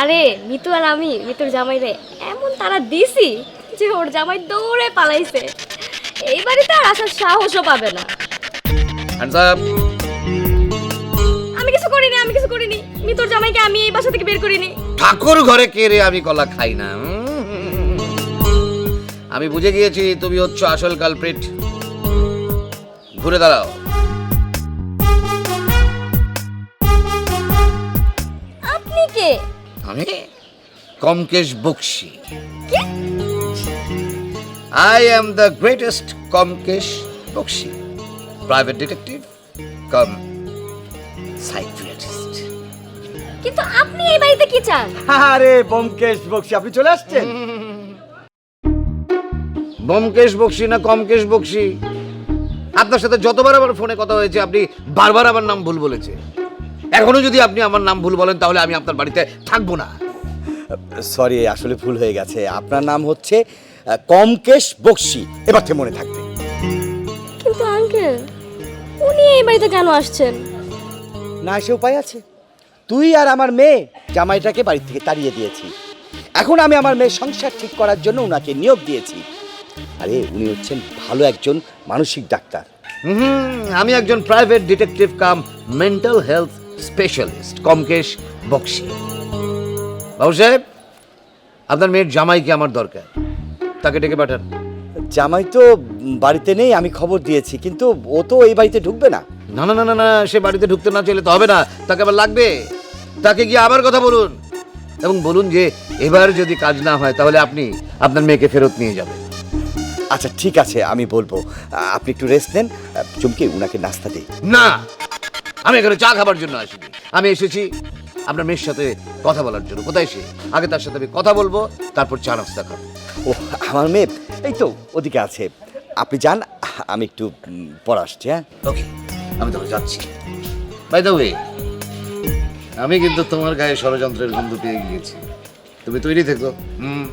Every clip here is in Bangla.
আরে মিতু আর আমি মিতুর জামাই রে এমন তারা দিছি যে ওর জামাই দৌড়ে পালাইছে। এই বাড়িতে আর আসার সাহসও পাবে না। আমি কিছু করিনি আমি কিছু করিনি। মিতুর জামাইকে আমি এই বাসা থেকে বের করিনি। ঠাকুর ঘরে কে রে আমি কলা খাই না? আমি বুঝে গিয়েছি তুমি হচ্ছ আসল কালপ্রিট ঘুরে দাঁড়াও। আপনি কে? আমি Komkesh Bakshi. I am the greatest Komkesh Bakshi. Private detective cum psychiatrist কিন্তু আপনি এই বাড়িতে কি চান? আরে বমকেশ বক্সি আপনি চলে আসছেন? বমকেশ বক্সি না কমকেশ বক্সি? আপনার সাথে যতবার আমার ফোনে কথা হয়েছে আপনি বারবার আমার নাম ভুল বলেছে এখনও যদি আপনি আমার নাম ভুল বলেন তাহলে আমি আপনার বাড়িতে থাকব না। সরি আসলে ভুল হয়ে গেছে। আপনার নাম হচ্ছে কমকেশ বক্সি। এবার থেকে মনে থাকবে। কিন্তু আঙ্কেল উনি এই বাড়িতে কেন আসছেন? না এসে উপায় আছে। তুই আর আমার মেয়ে জামাইটাকে বাড়ি থেকে তাড়িয়ে দিয়েছি। এখন আমি আমার মেয়ের সংসার ঠিক করার জন্য ওনাকে নিয়োগ দিয়েছি। আরে উনি হচ্ছেন ভালো একজন মানসিক ডাক্তার। হুম আমি একজন private detective cum mental health specialist Komkesh Bakshi. বাবু সাহেব আপনার মেয়ের জামাইকে আমার দরকার? তাকে ডেকে পাঠান। জামাই তো বাড়িতে নেই আমি খবর দিয়েছি কিন্তু ও তো এই বাড়িতে ঢুকবে না। না না না না না সে বাড়িতে ঢুকতে না চাইলে তো হবে না তাকে আবার লাগবে। তাকে গিয়ে আবার কথা বলুন। এবং বলুন যে এবার যদি কাজ না হয় তাহলে আপনি আপনার মেয়েকে ফেরত নিয়ে যাবেন। আচ্ছা ঠিক আছে আমি বলব। আপনি একটু রেস্ট নেন চুমকি উনাকে নাস্তা দিই। না! আমি এখানে চা খাবার জন্য আসিনি। আমি এসেছি আপনার মেয়ের সাথে কথা বলার জন্য। কোথায় সে? আগে তার সাথে আমি কথা বলব তারপর চা নাস্তা খাব। ও আমার মেয়ে এই তো ওদিকে আছে। আপনি যান আমি একটু পরে আসছি হ্যাঁ? ওকে আমি তবে যাচ্ছি। বাই দ্য ওয়ে আমি কিন্তু তোমার গায়ে ষড়যন্ত্রের গন্ধ পেয়ে গিয়েছি। তুমি তৈরি থেকো। হুম।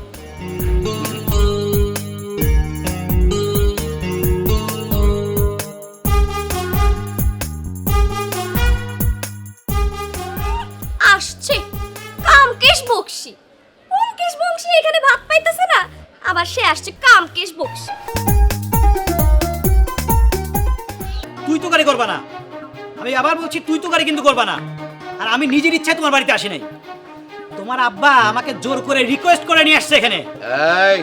আসছে কামকেশ বক্সি তুই তো গাড়ি করবা না। আমি আবার বলছি তুই তো গাড়ি কিন্তু করবা না। আর আমি নিজের ইচ্ছায় তোমার বাড়িতে আসি নাই। তোমার আব্বা আমাকে জোর করে রিকোয়েস্ট করে নিয়ে আসছে এখানে। এই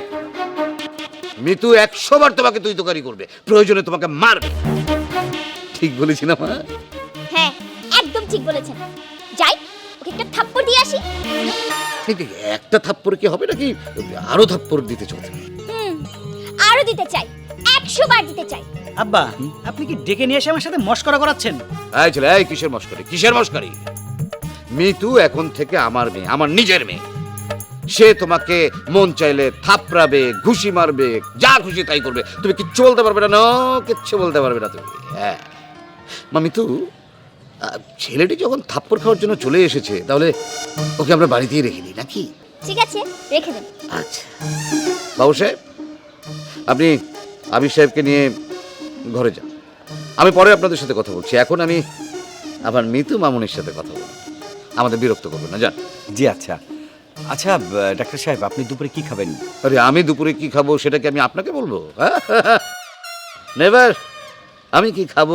মিতু একশো বার তোমাকে তুই তোকারি করবে। প্রয়োজনে তোমাকে মারবে। ঠিক বলেছি না মা? হ্যাঁ একদম ঠিক বলেছেন। যাই ওকে একটা থাপ্পড় দিয়ে আসি। একটা থাপ্পড় কি হবে নাকি? আরও থাপ্পড় দিতে চলছে। আরও দিতে চাই। একশো বার দিতে চাই। আব্বা আপনি কি ডেকে নিয়ে এসে আমার সাথে মস্করা করাচ্ছেন? এই ছেলে এই কিসের মস্কারি? কিসের মস্কারি? মিতু এখন থেকে আমার মেয়ে আমার নিজের মেয়ে। সে তোমাকে মন চাইলে থাপড়াবে ঘুষি মারবে যা খুশি তাই করবে। তুমি কিচ্ছু বলতে পারবে না না কিচ্ছু বলতে পারবে না তুমি। হ্যাঁ। মা মিতু ছেলেটি যখন থাপ্পড় খাওয়ার জন্য চলে এসেছে তাহলে ওকে আমরা বাড়িতেই রেখে দিই নাকি? ঠিক আছে রেখে দেন আচ্ছা। বাবু সাহেব আপনি আবির সাহেবকে নিয়ে ঘরে যান। আমি পরে আপনাদের সাথে কথা বলছি। এখন আমি আমার মিতু মামুনির সাথে কথা বলব। আমাদের বিরক্ত করবেন না যান। জি আচ্ছা। আচ্ছা ডাক্তার সাহেব আপনি দুপুরে কি খাবেন? আরে আমি দুপুরে কি খাব সেটা কি আমি আপনাকে বলব? নেবার আমি কি খাব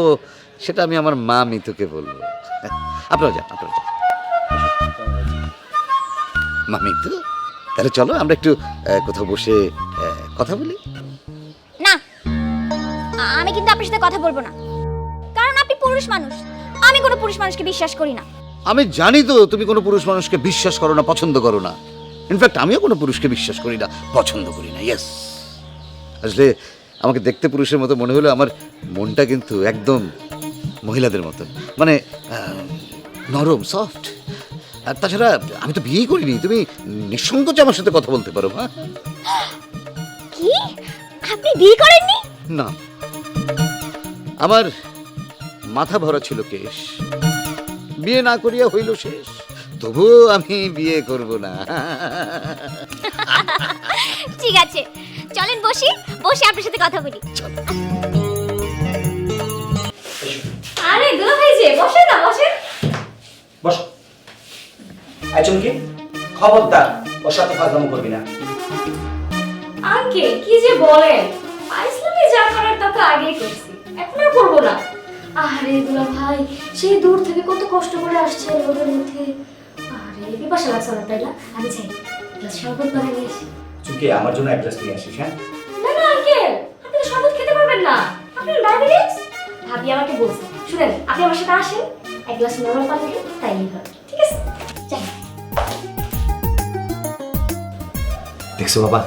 সেটা আমি আমার মা মিতুকে বলব। আপনারা যান আপনারা যান। মা মিতু তাহলে চলো আমরা একটু কোথাও বসে কথা বলি। সাথে কথা বলব না। কারণ আপনি পুরুষ মানুষ। আমি কোনো পুরুষ মানুষকে বিশ্বাস করি না। আমি জানি তো তুমি কোনো পুরুষ মানুষকে বিশ্বাস করো না পছন্দ করো না। ইনফ্যাক্ট আমিও কোনো পুরুষকে বিশ্বাস করি না পছন্দ করি না ইয়েস আসলে আমাকে দেখতে পুরুষের মতো মনে হলো আমার মনটা কিন্তু একদম মহিলাদের মতো মানে নরম সফট আর তাছাড়া আমি তো বিয়েই করিনি তুমি নিঃসংকোচে আমার সাথে কথা বলতে পারো হ্যাঁ? কি? আপনি বিয়ে করেননি? না। আমার মাথা ভরা ছিল কেশ। বিয়ে না করিয়া হইল শেষ। তবুও আমি বিয়ে করব না। ঠিক আছে চলেন বসি বসে আপনার সাথে কথা বলি। আরে দুলা ভাই যে বসে না বসে বস। আই চমকি খবরদার সাথে ফাজলামো করবি না। আঙ্কেল কি যে বলেন? আইসলামে যা করার তা তো আগেই করছি। এখন আর করব না। আরে দুলা ভাই সেই দূর থেকে কত কষ্ট করে আসছে রোদের মধ্যে। আরে লাগছে না তাই না? আমি চাই গ্লাস শরবত বানিয়ে নিয়ে আসি। চুকে আমার জন্য এক গ্লাস নিয়ে আসিস হ্যাঁ? না না আঙ্কেল আপনি তো শরবত খেতে পারবেন না। আপনার ডায়াবেটিস ভাবি আমাকে বলছে শুনেন আপনি আমার সাথে আসেন এক গ্লাস নরম পানি খেয়ে হবে ঠিক আছে? যাই। দেখছ বাবা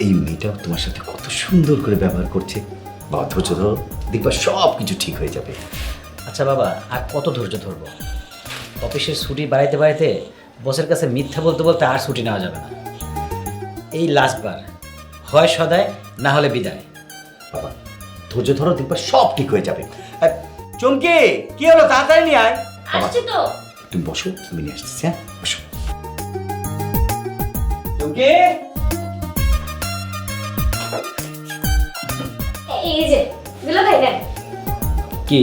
এই মেয়েটা তোমার সাথে কত সুন্দর করে ব্যবহার করছে। বা ধরো। দেখবা সব কিছু ঠিক হয়ে যাবে। আচ্ছা বাবা আর কত ধৈর্য ধরবো? অফিসের ছুটি বাড়াইতে বাড়াইতে বসের কাছে মিথ্যা বলতে বলতে আর ছুটি নেওয়া যাবে না। এই লাস্টবার হয় সদায় না হলে বিদায়। বাবা ধৈর্য ধরো দেখবা সব ঠিক হয়ে যাবে। আর, চমকে কি হলো তাড়াতাড়ি নিয়ে আয়। বাবা আসছি তো। তুমি বসো তুমি নিয়ে আসতেছি হ্যাঁ? বসো। চমকে! এই যে দুলা ভাই দেন কি?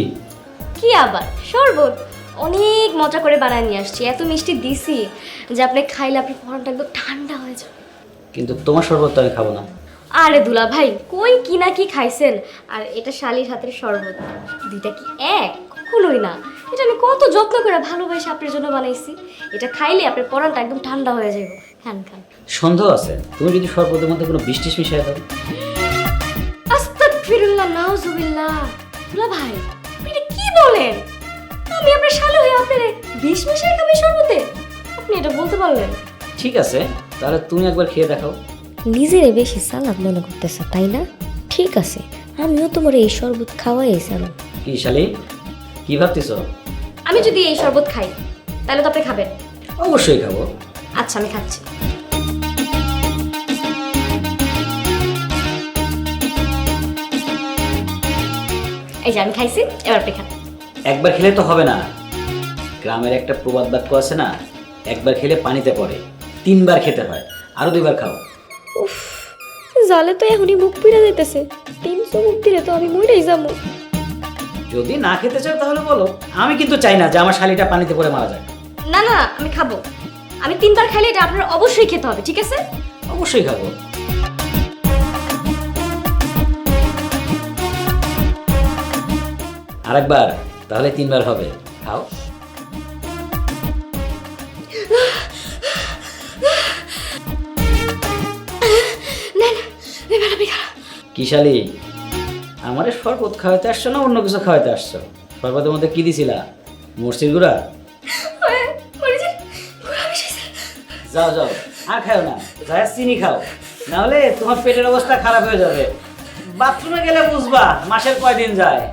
কি আবার? শরবত। অনেক মজা করে বানায় নিয়ে আসছি এত মিষ্টি দিছি যে আপনি খাইলে আপনার একদম ঠান্ডা হয়ে যাবে। কিন্তু তোমার শরবত তো আমি খাব না। আরে দুলা ভাই কই কি না কি খাইছেন? আর এটা শালির হাতের শরবত দুইটা কি এক? কখনোই না। এটা আমি কত যত্ন করে ভালোবাসে আপনার জন্য বানাইছি। এটা খাইলে আপনার পরানটা একদম ঠান্ডা হয়ে যাবে। খান খান। সন্দেহ আছে? তুমি যদি শরবতের মধ্যে কোনো বৃষ্টিস মিশিয়ে দাও। আস্তাগফিরুল্লাহ নাউজুবিল্লাহ। দুলা ভাই এটা কি বলেন? আমি আপনার শালি হয়ে আপনার বিষ মিশিয়ে খাবে শরবতে আপনি এটা বলতে পারলেন। ঠিক আছে তাহলে তুমি একবার খেয়ে দেখাও। নিজেরে বেশি সালাদ মনে করতেছে তাই না? ঠিক আছে আমিও তোমার এই শরবত খাওয়াইছিলাম কি শালি? কি ভাবতেছ? আমি যদি এই শরবত খাই তাহলে তো আপনি খাবেন। অবশ্যই খাব। আচ্ছা আমি খাচ্ছি। এই যে আমি খাইছি এবার আপনি খান। একবার খেলে তো হবে না। গ্রামের একটা প্রবাদ বাক্য আছে না একবার খেলে পানিতে পড়ে তিনবার খেতে হয় আরও দুইবার খাও। উফ জালে তো এখনই মুখ পিড়ে যাইতেছে। তিনশো মুখ দিলে তো আমি মরেই যাব। যদি না খেতে চাও তাহলে বলো আমি কিন্তু চাই না যে আমার শালিটা পানিতে পড়ে মারা যায় না না আমি খাব। আমি তিনবার খাইলে এটা আপনার অবশ্যই খেতে হবে ঠিক আছে? অবশ্যই খাব। আরেকবার তাহলে তিনবার হবে। খাও। এবার আপনি খান কি শালি আমারে শরবত খাওয়াতে আসছো না অন্য কিছু খাওয়াতে আসছো? শরবতের মধ্যে কি দিছিলা? মরসির গুঁড়া। যাও যাও আর খাও না। যা চিনি খাও। নাহলে তোমার পেটের অবস্থা খারাপ হয়ে যাবে। বাথরুমে গেলে বুঝবা মাসের কয়দিন যায়।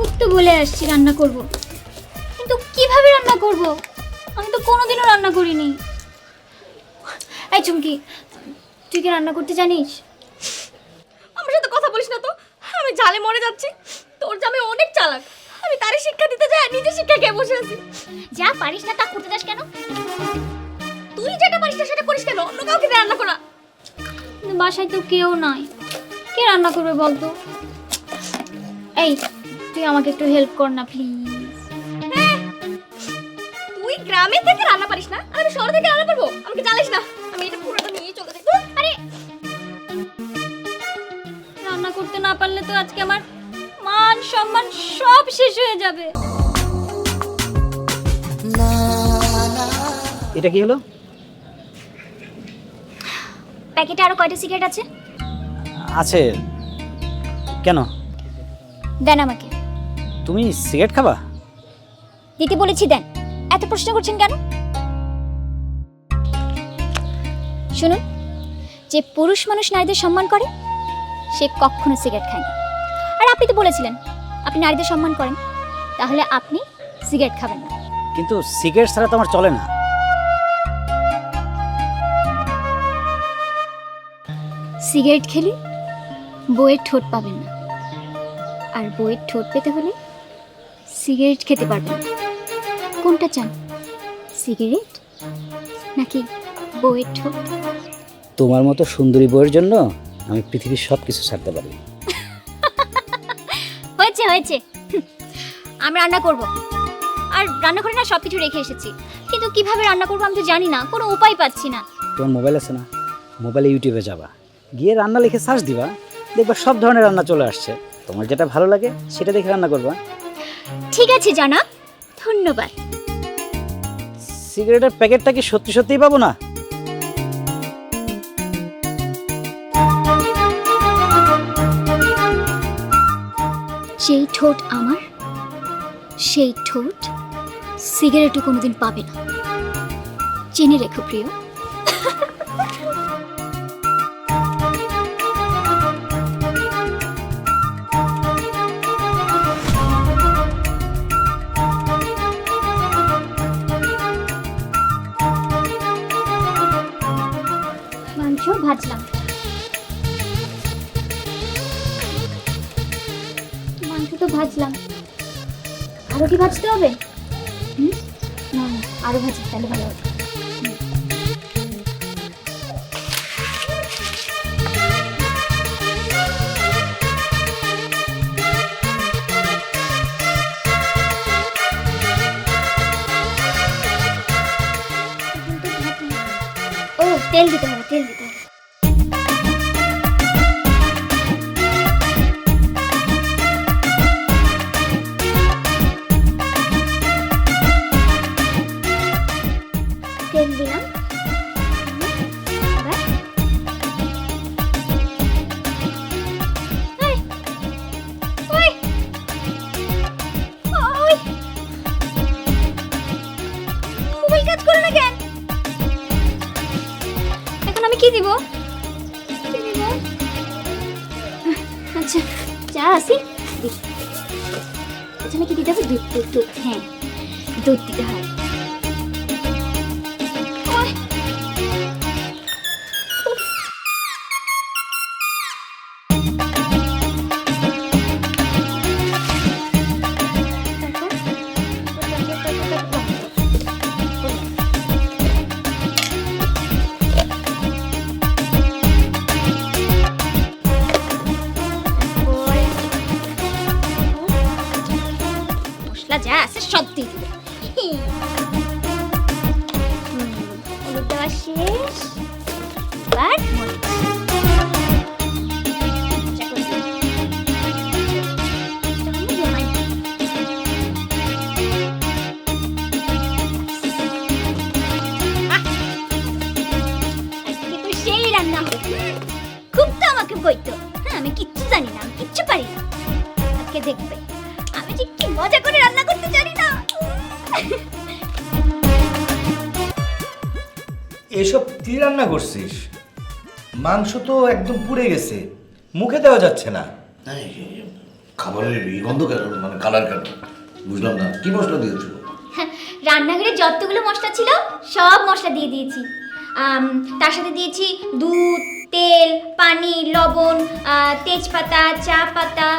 খুব তো বলে আসছি রান্না করব। কিন্তু কীভাবে রান্না করব? আমি তো কোনোদিনও রান্না করিনি। এই চুমকি তুই কি রান্না করতে জানিস? আমার সাথে কথা বলিস না তো। আমি জালে মরে যাচ্ছি। তোর জামে অনেক চালাক। আমি তারই শিক্ষা দিতে যাই নিজে শিক্ষা খেয়ে বসে আছি। যা পারিস না তা করতে যাস কেন? তুই যেটা পারিস না সেটা করিস কেন? অন্য কাউকে দিয়ে রান্না করা। বাসায় তো কেউ নাই। কে রান্না করবে বলতো? এই তুই আমাকে একটু হেল্প কর না প্লিজ তুই গ্রামে থেকে রান্না পারিস না? আর আমি শহর থেকে রান্না পারব আমাকে জ্বালিস না। আমি এটা পুরোটা নিয়ে চলে যাই আরে! রান্না করতে না পারলে তো আজকে আমার মান সম্মান সব শেষ হয়ে যাবে। এটা কি হলো? প্যাকেটে আরও কয়টা সিগারেট আছে? আছে। কেন? দেন আমাকে। তুমি সিগারেট খাবা? দিতে বলেছি দেন। এত প্রশ্ন করছেন কেন? শুনুন যে পুরুষ মানুষ নারীদের সম্মান করে সে কখনো সিগারেট খায় না। আর আপনি তো বলেছিলেন আপনি নারীদের সম্মান করেন তাহলে আপনি সিগারেট খাবেন না। কিন্তু সিগারেট ছাড়া তো আমার চলে না। সিগারেট খেলে বইয়ের ঠোঁট পাবেন না। আর বইয়ের ঠোঁট পেতে হলে সিগারেট খেতে পারবেন কোনটা চান? সিগারেট? নাকি বইয়ের ঠোঁট? তোমার মতো সুন্দরী বইয়ের জন্য আমি পৃথিবীর সব কিছু ছাড়তে পারি হয়েছে হয়েছে। আমি রান্না করব। আর রান্নাঘরে না সব কিছু রেখে এসেছি। কিন্তু কীভাবে রান্না করব আমি তো জানি না কোনো উপায় পাচ্ছি না। তোমার মোবাইল আছে না? মোবাইলে ইউটিউবে যাবা। গিয়ে রান্না লিখে সার্চ দিবা। দেখবা সব ধরনের রান্না চলে আসছে। তোমার যেটা ভালো লাগে সেটা দেখে রান্না করবা। ঠিক আছে জানাব। ধন্যবাদ। সিগারেটের প্যাকেটটা কি সত্যি সত্যিই পাবো না? যেই ঠোঁট আমার সেই ঠোঁট সিগারেটও কোনোদিন পাবে না। জেনে রেখো প্রিয়। ভাজলাম। আরও কি ভাজতে হবে? হুম? না না, আরও ভাজি তাহলে ভালো হবে। ও তেল দিতে হবে তেল দিতে হবে। হ্যাঁ দুধ দিতে হয়। মাংস তো একদম পুড়ে গেছে। মুখে দেওয়া যাচ্ছে না। খাবারের এই গন্ধ কেন? মানে কালার কেন? বুঝলাম না। কি মশলা দিয়েছ? রান্নাঘরে যতগুলো মশলা ছিল সব মশলা দিয়ে দিয়েছি। তার সাথে দিয়েছি দুধ তেল পানি লবণ তেজপাতা চা পাতা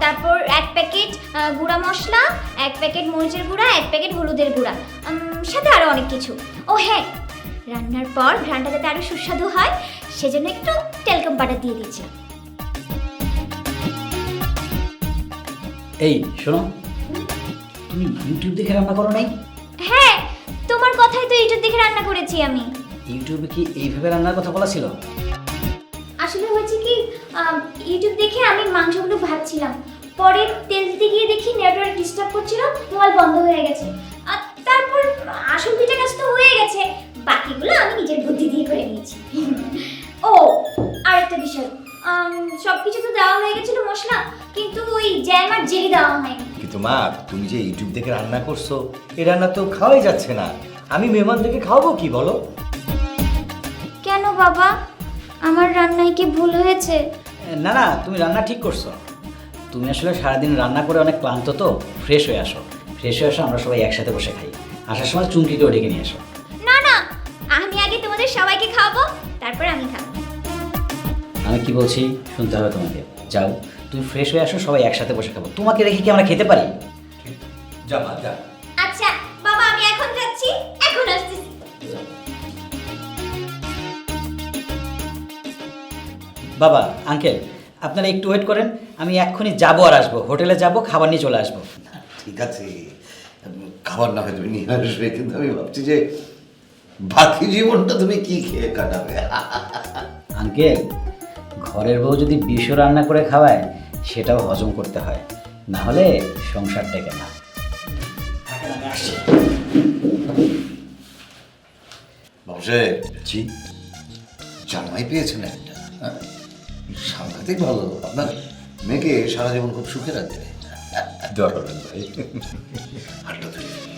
তারপর এক প্যাকেট গুঁড়া মশলা এক প্যাকেট মরিচের গুঁড়া এক প্যাকেট হলুদের গুঁড়া সাথে আরও অনেক কিছু। ও হ্যাঁ রান্নার পর ঘ্রানটা যাতে আরও সুস্বাদু হয় সেজন্য একটু টেলকম বাটার দিয়ে দিয়েছিলাম এই শোনো। তুমি ইউটিউব দেখে রান্না করো নাই? হ্যাঁ তোমার কথাই তো ইউটিউব দেখে রান্না করেছি আমি। ইউটিউবে কি এইভাবে রান্নার কথা বলা ছিল? আসলে হয়েছে কি ইউটিউব দেখে আমি মাংসগুলো ভাজছিলাম। পরে তেল দিতে গিয়ে দেখি নেটওয়ার্ক ডিস্টার্ব করছিল মোবাইল বন্ধ হয়ে গেছে। আর তারপর আসল পিঠা কাজ তো হয়ে গেছে। বাকিগুলো আমি নিজের বুদ্ধি দিয়ে করে নিয়েছি। ও আরেকটা বিষয়। সব কিছু তো দেওয়া হয়ে গেছিল মশলা কিন্তু ওই জ্যাম আর জেলি দেওয়া হয়নি। কিন্তু মা তুমি যে ইউটিউব দেখে রান্না করছ এ রান্না তো খাওয়াই যাচ্ছে না। আমি মেহমানদেরকে খাওয়াবো কি বলো? কেন বাবা? আমার রান্নায় কি ভুল হয়েছে? না না তুমি রান্না ঠিক করছ। তুমি আসলে সারাদিন রান্না করে অনেক ক্লান্ত তো ফ্রেশ হয়ে আসো। ফ্রেশ হয়ে আসো আমরা সবাই একসাথে বসে খাই। আসার সময় চুমকিকেও ডেকে নিয়ে আসো সবাইকে খাওয়াবো তারপর আমি খাব। আমি কি বলছি? শুনতে হবে তোমাকে। যাও তুমি ফ্রেশ হয়ে আসো সবাই একসাথে বসে খাব। তোমাকে রেখে কি আমরা খেতে পারি? যা মা যা। আচ্ছা বাবা আমি এখন যাচ্ছি এখন আসতেছি। বাবা আঙ্কেল আপনারা একটু ওয়েট করেন আমি এক্ষুনি যাব আর আসব। হোটেলে যাব খাবার নিয়ে চলে আসব। ঠিক আছে। খাবার না হয় তুমি নিয়ে আসবে কিন্তু আমি ভাবছি যে বাকি জীবনটা তুমি কি খেয়ে কাটাবে? আঙ্কেল ঘরের বউ যদি বিষ রান্না করে খাওয়ায় সেটাও হজম করতে হয়। না হলে সংসার টেকে না। জি। জামাই পেয়েছেন একটা? সাংঘাতিক ভালো। আপনার মেয়েকে সারা জীবন খুব সুখে রাখবে দরকার ভাই ধরে